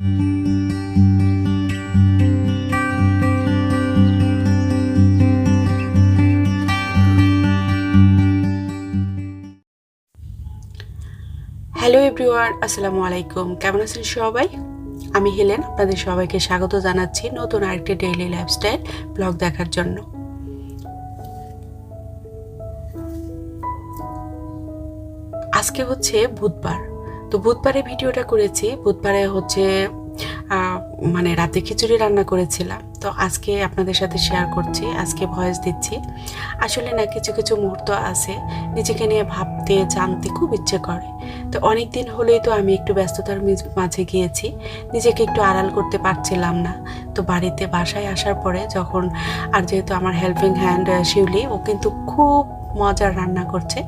Hello everyone আসসালামু আলাইকুম। কেমন আছেন সবাই? আমি হেলেন, আপনাদের সবাইকে স্বাগত জানাচ্ছি নতুন আরেকটি ডেইলি লাইফস্টাইল ব্লগ দেখার জন্য। আজকে হচ্ছে বুধবার। তো বুধবারে ভিডিওটা করেছি। বুধবারে হচ্ছে মানে রাতে খিচুড়ি রান্না করেছিলাম। তো আজকে আপনাদের সাথে শেয়ার করছি, আজকে ভয়েস দিচ্ছি। আসলে না, কিছু কিছু মুহূর্ত আছে, নিজেকে নিয়ে ভাবতে, জানতে খুব ইচ্ছে করে। তো অনেক দিন হলেই তো আমি একটু ব্যস্ততার মাঝে গিয়েছি। নিজেকে একটু আড়াল করতে পারছিলাম না। তো বাড়িতে বাসায় আসার পরে যখন, আর যেহেতু আমার হেল্পিং হ্যান্ড শিউলি, ও কিন্তু খুব মজার রান্না করছে।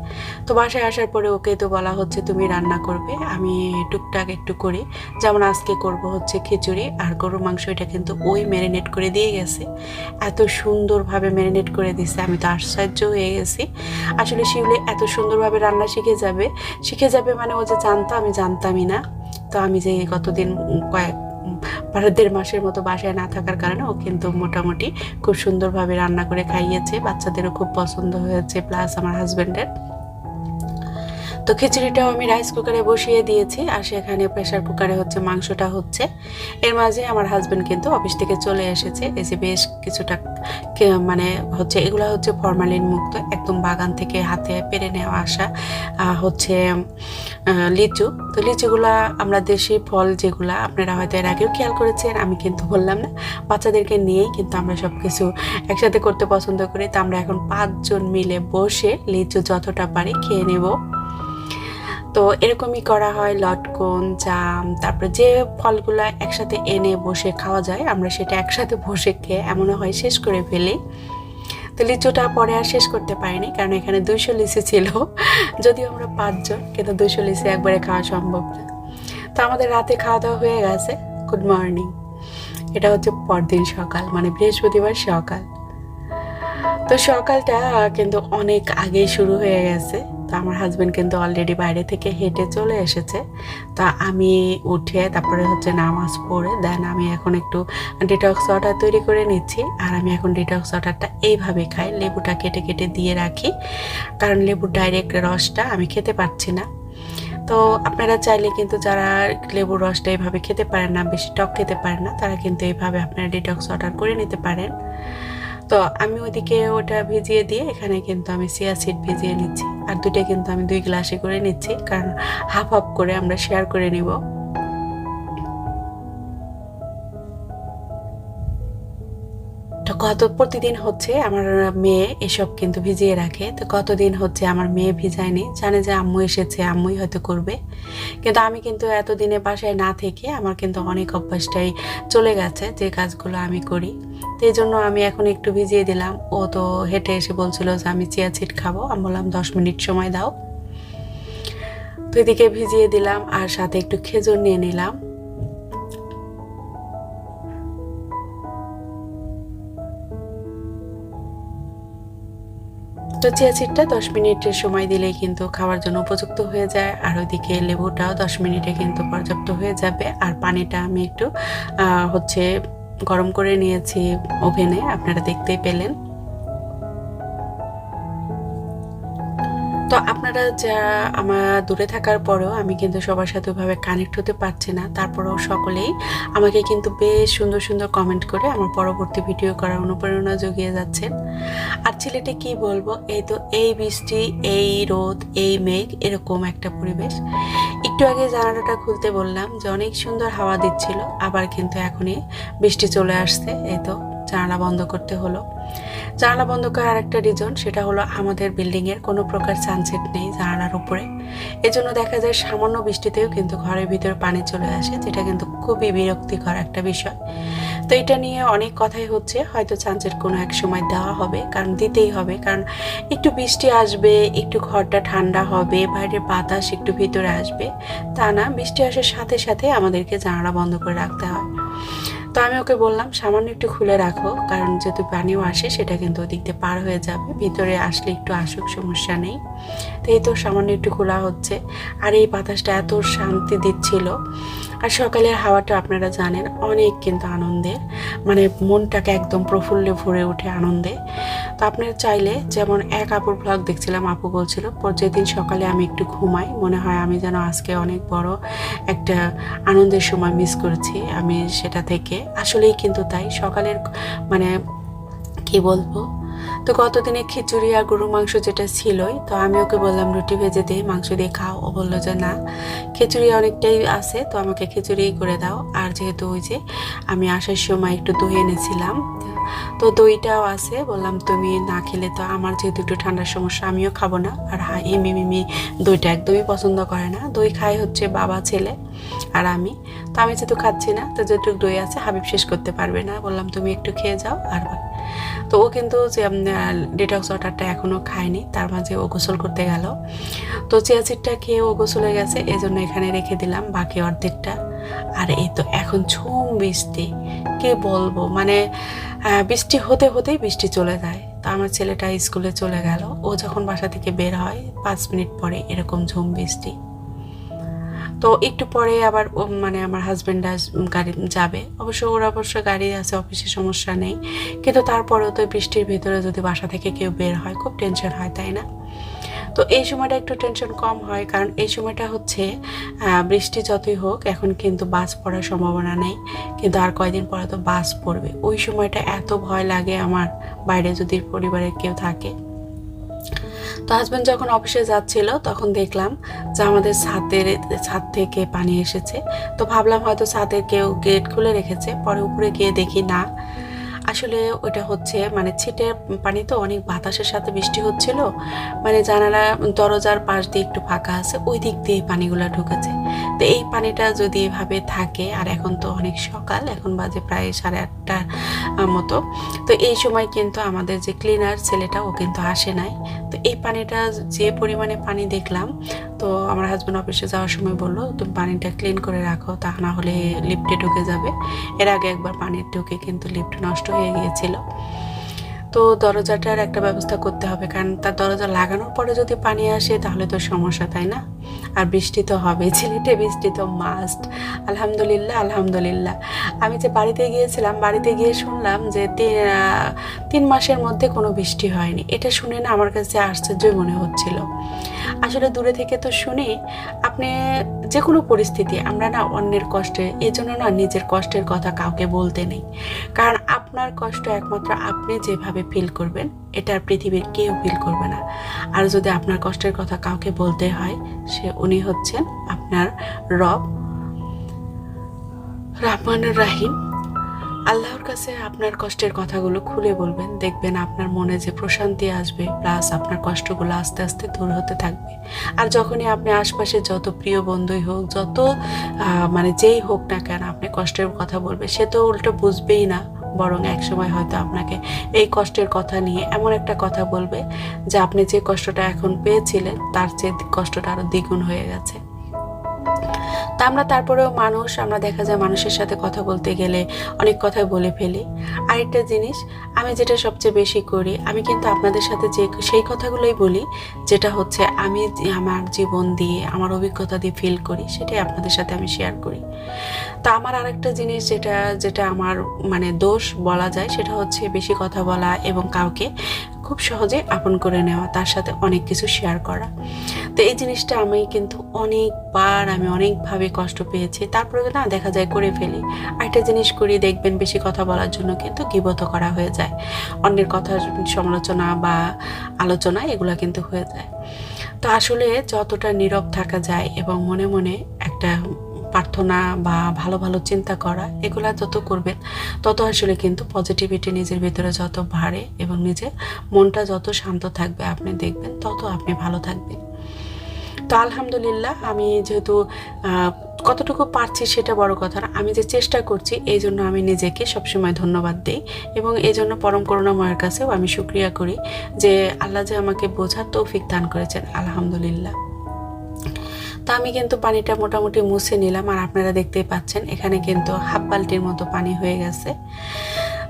তো বাসায় আসার পরে ওকে তো বলা হচ্ছে, তুমি রান্না করবে, আমি টুকটাক একটু করি। যেমন আজকে করব হচ্ছে খিচুড়ি আর গরুর মাংস, এটা কিন্তু ওই ম্যারিনেট করে দিয়ে গেছে। এত সুন্দরভাবে ম্যারিনেট করে দিছে, আমি তো আশ্চর্য হয়ে গেছি। আসলে শিউলি এত সুন্দরভাবে রান্না শিখে যাবে। শিখে যাবে মানে ও যে জানতো, আমি জানতামই না। তো আমি যে গতদিন কয়েক প্রায় দেড় মাসের মতো বাসায় না থাকার কারণে ও কিন্তু মোটামুটি খুব সুন্দরভাবে রান্না করে খাইয়েছে। বাচ্চাদেরও খুব পছন্দ হয়েছে প্লাস আমার হাজব্যান্ডের তো খিচুড়িটাও আমি রাইস কুকারে বসিয়ে দিয়েছি আর সেখানে প্রেসার কুকারে হচ্ছে মাংসটা হচ্ছে। এর মাঝে আমার হাজব্যান্ড কিন্তু অফিস থেকে চলে এসেছে। যে বেশ কিছুটা মানে হচ্ছে এগুলো হচ্ছে ফরমালিন মুক্ত, একদম বাগান থেকে হাতে পেরে নেওয়া আসা হচ্ছে লিচু। তো লিচুগুলা আমরা দেশি ফল যেগুলা আপনারা হয়তো এর আগেও খেয়াল করেছেন, আমি কিন্তু বললাম না। বাচ্চাদেরকে নিয়েই কিন্তু আমরা সব কিছু একসাথে করতে পছন্দ করি। তো আমরা এখন পাঁচজন মিলে বসে লিচু যতটা পারি খেয়ে নেব। তো এরকমই করা হয়, লটকন, জাম, তারপরে যে ফলগুলো একসাথে এনে বসে খাওয়া যায়, আমরা সেটা একসাথে বসে খেয়ে এমনও হয় শেষ করে ফেলি। তো লিচুটা পরে আর শেষ করতে পারিনি, কারণ এখানে দুইশো লিচু ছিল। যদিও আমরা পাঁচজন, কিন্তু দুইশো লিচু একবারে খাওয়া সম্ভব না। তো আমাদের রাতে খাওয়া দাওয়া হয়ে গেছে। গুড মর্নিং এটা হচ্ছে পরদিন সকাল মানে বৃহস্পতিবার সকাল। তো সকালটা কিন্তু অনেক আগেই শুরু হয়ে গেছে। তো আমার হাজব্যান্ড কিন্তু অলরেডি বাইরে থেকে হেঁটে চলে এসেছে। তা আমি উঠে তারপরে হচ্ছে নামাজ পড়ে দেন আমি এখন একটু ডিটক্স ওয়াটার তৈরি করে নিচ্ছি। আর আমি এখন ডিটক্স ওয়াটারটা এইভাবে খাই, লেবুটা কেটে কেটে দিয়ে রাখি। কারণ লেবুর ডাইরেক্ট রসটা আমি খেতে পারছি না। তো আপনারা চাইলে কিন্তু যারা লেবুর রসটা এইভাবে খেতে পারেন না, বেশি টক খেতে পারেন না, তারা কিন্তু এইভাবে আপনারা ডিটক্স ওয়াটার করে নিতে পারেন। তো আমি ওদিকে ওটা ভিজিয়ে দিয়ে এখানে কিন্তু আমি সিয়া সিড ভিজিয়ে নিচ্ছি। আর দুটা কিন্তু আমি দুই গ্লাসে করে নিচ্ছি। কারণ হাফ হাফ করে আমরা শেয়ার করে নিব। তো প্রতিদিন হচ্ছে আমার মেয়ে এসব কিন্তু ভিজিয়ে রাখে। তো কতদিন হচ্ছে আমার মেয়ে ভিজায়নি? জানে যে আম্মু এসেছে, আম্মুই হয়তো করবে। কিন্তু আমি কিন্তু এতদিনে বাসায় না থেকে আমার কিন্তু অনেক অভ্যাসটাই চলে গেছে, যে কাজগুলো আমি করি। তো এই জন্য আমি এখন একটু ভিজিয়ে দিলাম। ও তো হেঁটে এসে বলছিল যে আমি চিয়া সিড খাব। আমি বললাম, দশ মিনিট সময় দাও। তো এদিকে ভিজিয়ে দিলাম আর সাথে একটু খেজুর নিয়ে নিলাম। তো চিয়া সিডটা দশ মিনিটের সময় দিলেই কিন্তু খাওয়ার জন্য উপযুক্ত হয়ে যায়। আর ওইদিকে লেবুটাও দশ মিনিটে কিন্তু পর্যাপ্ত হয়ে যাবে। আর পানিটা আমি একটু হচ্ছে গরম করে নিয়েছি ওভেনে, আপনারা দেখতেই পেলেন। আপনারা যা আমার দূরে থাকার পরেও আমি কিন্তু সবার সাথে ওভাবে কানেক্ট হতে পারছি না। তারপরেও সকলেই আমাকে কিন্তু বেশ সুন্দর সুন্দর কমেন্ট করে আমার পরবর্তী ভিডিও করার অনুপ্রেরণা জুগিয়ে যাচ্ছেন। আর ছেলেটি কি বলব? এই তো এই বৃষ্টি, এই রোদ, এই মেঘ, এরকম একটা পরিবেশ। একটু আগে জানালাটা খুলতে বললাম যে অনেক সুন্দর হাওয়া দিচ্ছিল, আবার কিন্তু এখনই বৃষ্টি চলে আসছে। এই তো জানালা বন্ধ করতে হলো। জানালা বন্ধ করার আরেকটা রিজন সেটা হলো আমাদের বিল্ডিংয়ের কোনো প্রকার সানসেট নেই জানালার উপরে। এজন্য দেখা যায় সামান্য বৃষ্টিতেও কিন্তু ঘরের ভিতরে পানি চলে আসে, যেটা কিন্তু খুবই বিরক্তিকর একটা বিষয়। তো এটা নিয়ে অনেক কথাই হচ্ছে, হয়তো সানসেট কোনো এক সময় দেওয়া হবে, কারণ দিতেই হবে, কারণ একটু বৃষ্টি আসবে, একটু ঘরটা ঠান্ডা হবে, বাইরের বাতাস একটু ভিতরে আসবে, তা না, বৃষ্টি আসার সাথে সাথে আমাদেরকে জানালা বন্ধ করে রাখতে হয় তো আমি ওকে বললাম, সামান্য একটু খুলে রাখো, কারণ যেহেতু পানিও আসে, সেটা কিন্তু ওদিক দিয়ে পার হয়ে যাবে। ভিতরে আসলে একটু আসুক, সমস্যা নেই। এই তো সামান্য একটু খোলা হচ্ছে আর এই বাতাসটা এত শান্তি দিচ্ছিল। আর সকালের হাওয়াটা আপনারা জানেন, অনেক কিন্তু আনন্দের মানে মনটাকে একদম প্রফুল্লে ভরে ওঠে আনন্দে। তো আপনারা চাইলে যেমন এক আপুর ব্লগ দেখছিলাম, আপু বলছিল যেদিন সকালে আমি একটু ঘুমাই, মনে হয় আমি যেন আজকে অনেক বড় একটা আনন্দের সময় মিস করেছি আমি সেটা থেকে। আসলেই কিন্তু তাই, সকালের মানে কি বলব তো গতদিনে খিচুড়ি আর গরু মাংস যেটা ছিলই, তো আমি ওকে বললাম রুটি ভেজে দিয়ে মাংস দিয়ে খাও। ও বলল যে না, খিচুড়ি অনেকটাই আছে, তো আমাকে খিচুড়ি করে দাও। আর যেহেতু ওই যে আমি আসার সময় একটু দই এনেছিলাম, তো দইটাও আছে। বললাম, তুমি না খেলে তো আমার যেহেতু একটু ঠান্ডার সমস্যা, আমিও খাব না। আর হ্যাঁ এমি মিমি দইটা একদমই পছন্দ করে না। দই খাই হচ্ছে বাবা ছেলে আর আমি। তো আমি যেহেতু খাচ্ছি না, তো যেটুকু দই আছে হাবিব শেষ করতে পারবে না। বললাম, তুমি একটু খেয়ে যাও আর তো ও কিন্তু যে ডিটক্স ওয়াটারটা এখনও খায়নি, তার মাঝে ও গোসল করতে গেল। তো চেয়া সিটটা খেয়ে ও গোসলে গেছে এই জন্য এখানে রেখে দিলাম, বাকি অর্ধেকটা। আর এই তো এখন ঝুম বৃষ্টি, কি বলব? মানে বৃষ্টি হতে হতেই বৃষ্টি চলে যায়। তো আমার ছেলেটা স্কুলে চলে গেল, ও যখন বাসা থেকে বের হয়, পাঁচ মিনিট পরে এরকম ঝুম বৃষ্টি। তো একটু পরে আবার মানে আমার হাজব্যান্ড গাড়ি যাবে। অবশ্য ওর অবশ্য গাড়ি আছে অফিসে সমস্যা নেই। কিন্তু তারপরেও তো বৃষ্টির ভিতরে যদি বাসা থেকে কেউ বের হয়, খুব টেনশন হয়, তাই না? তো এই সময়টা একটু টেনশন কম হয়, কারণ এই সময়টা হচ্ছে বৃষ্টি যতই হোক, এখন কিন্তু বাস পড়ার সম্ভাবনা নেই। কিন্তু আর কয়দিন পরে তো বাস পড়বে। ওই সময়টা এত ভয় লাগে আমার বাইরে যদি পরিবারের কেউ থাকে। তো হাজব্যান্ড যখন অফিসে যাচ্ছিল, তখন দেখলাম যে আমাদের ছাদের ছাদ থেকে পানি এসেছে। তো ভাবলাম হয়তো ছাদের কেউ গেট খুলে রেখেছে। পরে উপরে গিয়ে দেখি না। আসলে ওটা হচ্ছে মানে ছিটে পানি তো অনেক বাতাসের সাথে বৃষ্টি হচ্ছিল। মানে জানালা দরজার পাশ দিয়ে একটু ফাঁকা আছে, ওই দিক দিয়ে পানিগুলো ঢুকেছে। তো এই পানিটা যদি এভাবে থাকে, আর এখন তো অনেক সকাল, এখন বাজে প্রায় সাড়ে আটটার মতো। তো এই সময় কিন্তু আমাদের যে ক্লিনার ছেলেটা, ও কিন্তু আসে নাই। তো এই পানিটা যে পরিমাণে পানি দেখলাম, তো আমার হাজব্যান্ড অফিসে যাওয়ার সময় বলল তুমি পানিটা ক্লিন করে রাখো, তা না হলে লিফটে ঢুকে যাবে। এর আগে একবার পানির ঢুকে কিন্তু লিফট নষ্ট হয়ে গিয়েছিল। তো দরজাটার একটা ব্যবস্থা করতে হবে, কারণ তার দরজা লাগানোর পরে যদি পানি আসে তাহলে তো সমস্যা, তাই না? আর বৃষ্টি তো হবে, ছেলেটে বৃষ্টি তো মাস্ট আলহামদুলিল্লাহ আলহামদুলিল্লাহ। আমি যে বাড়িতে গিয়েছিলাম, বাড়িতে গিয়ে শুনলাম যে তিন মাসের মধ্যে কোনো বৃষ্টি হয়নি। এটা শুনে না আমার কাছে আশ্চর্যই মনে হচ্ছিল। আসলে দূরে থেকে তো শুনি, আপনি যে কোনো পরিস্থিতি, আমরা না অন্যের কষ্টে এই জন্য না নিজের কষ্টের কথা কাউকে বলতে নেই। কারণ আপনার কষ্ট একমাত্র আপনি যেভাবে ফিল করবেন, এটা পৃথিবীর কেউ ফিল করবে না। আর যদি আপনার কষ্টের কথা কাউকে বলতে হয়, সে উনি হচ্ছেন আপনার রব রহমানুর রাহিম। আল্লাহর কাছে আপনার কষ্টের কথাগুলো খুলে বলবেন, দেখবেন আপনার মনে যে প্রশান্তি আসবে প্লাস আপনার কষ্টগুলো আস্তে আস্তে দূর হতে থাকবে। আর যখনই আপনি আশপাশে যত প্রিয় বন্ধুই হোক, যত মানে যেই হোক না কেন, আপনি কষ্টের কথা বলবে সে তো উল্টো বুঝবেই না। বরং এক সময় হয়তো আপনাকে এই কষ্টের কথা নিয়ে এমন একটা কথা বলবে, যে আপনি যে কষ্টটা এখন পেয়েছিলেন, তার চেয়ে কষ্টটা আরও দ্বিগুণ হয়ে গেছে। তা আমরা তারপরেও মানুষ, আমরা দেখা যায় মানুষের সাথে কথা বলতে গেলে অনেক কথাই বলে ফেলি। আরেকটা জিনিস, আমি যেটা সবচেয়ে বেশি করি, আমি কিন্তু আপনাদের সাথে যে সেই কথাগুলোই বলি, যেটা হচ্ছে আমি আমার জীবন দিয়ে, আমার অভিজ্ঞতা দিয়ে ফিল করি, সেটাই আপনাদের সাথে আমি শেয়ার করি। তা আমার আরেকটা জিনিস যেটা যেটা আমার মানে দোষ বলা যায়, সেটা হচ্ছে বেশি কথা বলা এবং কাউকে খুব সহজে আপন করে নেওয়া, তার সাথে অনেক কিছু শেয়ার করা। তো এই জিনিসটা আমি কিন্তু অনেকবার, আমি অনেকভাবে কষ্ট পেয়েছি। তারপরে না, দেখা যায় করে ফেলি। আরেকটা জিনিস করি, দেখবেন বেশি কথা বলার জন্য কিন্তু গিবত করা হয়ে যায়। অন্যের কথার সমালোচনা বা আলোচনা, এগুলো কিন্তু হয়ে যায়। তো আসলে যতটা নীরব থাকা যায় এবং মনে মনে একটা প্রার্থনা বা ভালো ভালো চিন্তা করা, এগুলা যত করবেন, তত আসলে কিন্তু পজিটিভিটি নিজের ভিতরে যত বাড়ে এবং নিজের মনটা যত শান্ত থাকবে আপনি দেখবেন, তত আপনি ভালো থাকবেন। তো আলহামদুলিল্লাহ আমি যেহেতু কতটুকু পারছি সেটা বড় কথা না, আমি যে চেষ্টা করছি এই জন্য আমি নিজেকে সবসময় ধন্যবাদ দিই এবং এই জন্য পরম করুণাময়ের কাছেও আমি সুক্রিয়া করি যে আল্লাহ যে আমাকে বোঝার তৌফিক দান করেছেন, আলহামদুলিল্লাহ। তা আমি কিন্তু পানিটা মোটামুটি মুছে নিলাম আর আপনারা দেখতেই পাচ্ছেন, এখানে কিন্তু হাফ বালতির মতো পানি হয়ে গেছে।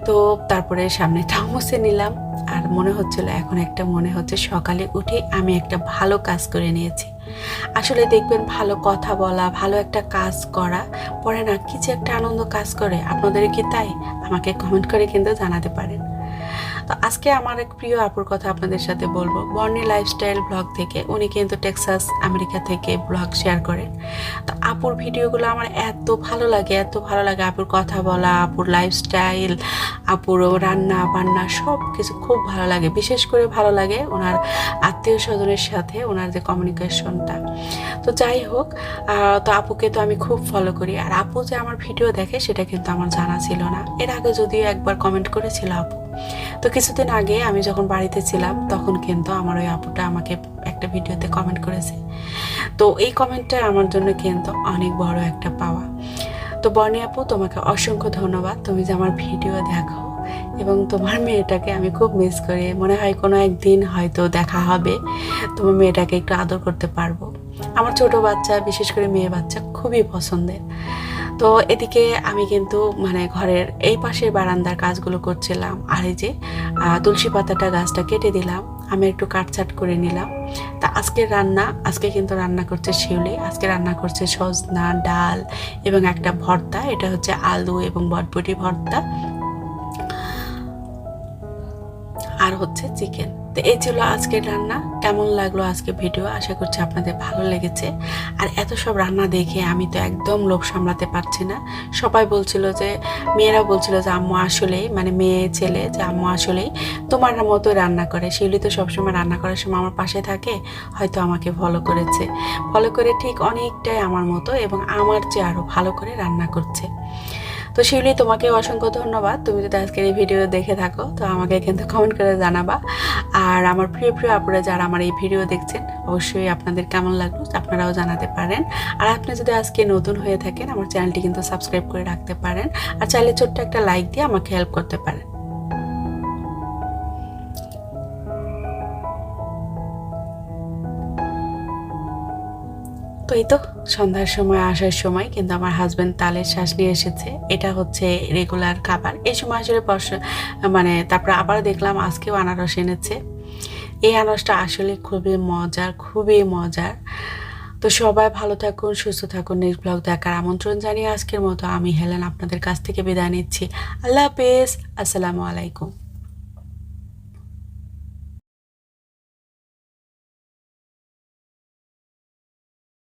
তো তারপরে সামনেটাও মুছে নিলাম আর মনে হচ্ছিল এখন একটা মনে হচ্ছে সকালে উঠে আমি একটা ভালো কাজ করে নিয়েছি। আসলে দেখবেন ভালো কথা বলা, ভালো একটা কাজ করা, পরে না কি যে একটা আনন্দ কাজ করে আপনাদের কি তাই? আমাকে কমেন্ট করে কিন্তু জানাতে পারেন। তো আজকে আমার এক প্রিয় আপুর কথা আপনাদের সাথে বলব। বর্নি লাইফস্টাইল ব্লগ থেকে উনি কিন্তু টেক্সাস, আমেরিকা থেকে ব্লগ শেয়ার করেন। তো আপুর ভিডিওগুলো আমার এত ভালো লাগে, এত ভালো লাগে আপুর কথা বলা, আপুর লাইফস্টাইল, আপুর রান্না বান্না সব কিছু খুব ভালো লাগে। বিশেষ করে ভালো লাগে ওনার আত্মীয় স্বজনের সাথে ওনার যে কমিউনিকেশনটা তো যাই হোক তো আপুকে তো আমি খুব ফলো করি। আর আপু যে আমার ভিডিও দেখে সেটা কিন্তু আমার জানা ছিল না। এর আগে যদিও একবার কমেন্ট করেছিল আপু। তো কিছুদিন আগে আমি যখন বাড়িতে ছিলাম, তখন কিন্তু আমার ওই আপুটা আমাকে একটা ভিডিওতে কমেন্ট করেছে। তো এই কমেন্টটা আমার জন্য কিন্তু অনেক বড় একটা পাওয়া। তো বর্ণি আপু, তোমাকে অসংখ্য ধন্যবাদ। তুমি যে আমার ভিডিও দেখো এবং তোমার মেয়েটাকে আমি খুব মিস করি। মনে হয় কোনো একদিন হয়তো দেখা হবে। তোমার মেয়েটাকে একটু আদর করতে পারব। আমার ছোট বাচ্চা, বিশেষ করে মেয়ে বাচ্চা, খুবই পছন্দের। তো এদিকে আমি কিন্তু মানে ঘরের এই পাশের বারান্দার কাজগুলো করছিলাম। আর এই যে তুলসী পাতাটা গাছটা কেটে দিলাম। আমি একটু কাটছাট করে নিলাম। তা আজকে রান্না, আজকে কিন্তু রান্না করছে শিউলি, আজকে রান্না করছে সজনা, ডাল এবং একটা ভর্তা। এটা হচ্ছে আলু এবং বটবটি ভর্তা। আর হচ্ছে চিকেন। তো এই ছিল আজকের রান্না। কেমন লাগল আজকে ভিডিও আশা করছি আপনাদের ভালো লেগেছে। আর এত সব রান্না দেখে আমি তো একদম লোভ সামলাতে পারছি না। সবাই বলছিল যে মেয়েরা বলছিল যে, আম্মু আসলেই মানে মেয়ে, ছেলে, যে আম্মু আসলেই তোমার মতো রান্না করে। শিউলি তো সবসময় রান্না করার সময় আমার পাশে থাকে, হয়তো আমাকে ফলো করেছে। ফলো করে ঠিক অনেকটাই আমার মতো এবং আমার চেয়ে আরও ভালো করে রান্না করছে। তো শিউলি, তোমাকে অসংখ্য ধন্যবাদ। তুমি যদি আজকের এই ভিডিও দেখে থাকো, তো আমাকে কিন্তু কমেন্ট করে জানাবা। আর আমার প্রিয় প্রিয় আপনারা যারা আমার এই ভিডিও দেখছেন, অবশ্যই আপনাদের কেমন লাগল আপনারাও জানাতে পারেন। আর আপনি যদি আজকে নতুন হয়ে থাকেন, আমার চ্যানেলটি কিন্তু সাবস্ক্রাইব করে রাখতে পারেন। আর চাইলে ছোট্ট একটা লাইক দিয়ে আমাকে হেল্প করতে পারেন। এই তো, সন্ধ্যার সময়, আসার সময়, কিন্তু আমার হাজব্যান্ড তালের শ্বাস নিয়ে এসেছে। এটা হচ্ছে রেগুলার খাবার। এই সময় আসলে মানে তারপরে আবার দেখলাম আজকেও আনারস এনেছে। এই আনারসটা আসলে খুবই মজার খুবই মজার। তো সবাই ভালো থাকুন, সুস্থ থাকুন। নেক্সট ব্লগ দেখার আমন্ত্রণ জানিয়ে আজকের মতো আমি হেলেন আপনাদের কাছ থেকে বিদায় নিচ্ছি। আল্লাহ হাফেজ। আসসালামু আলাইকুম।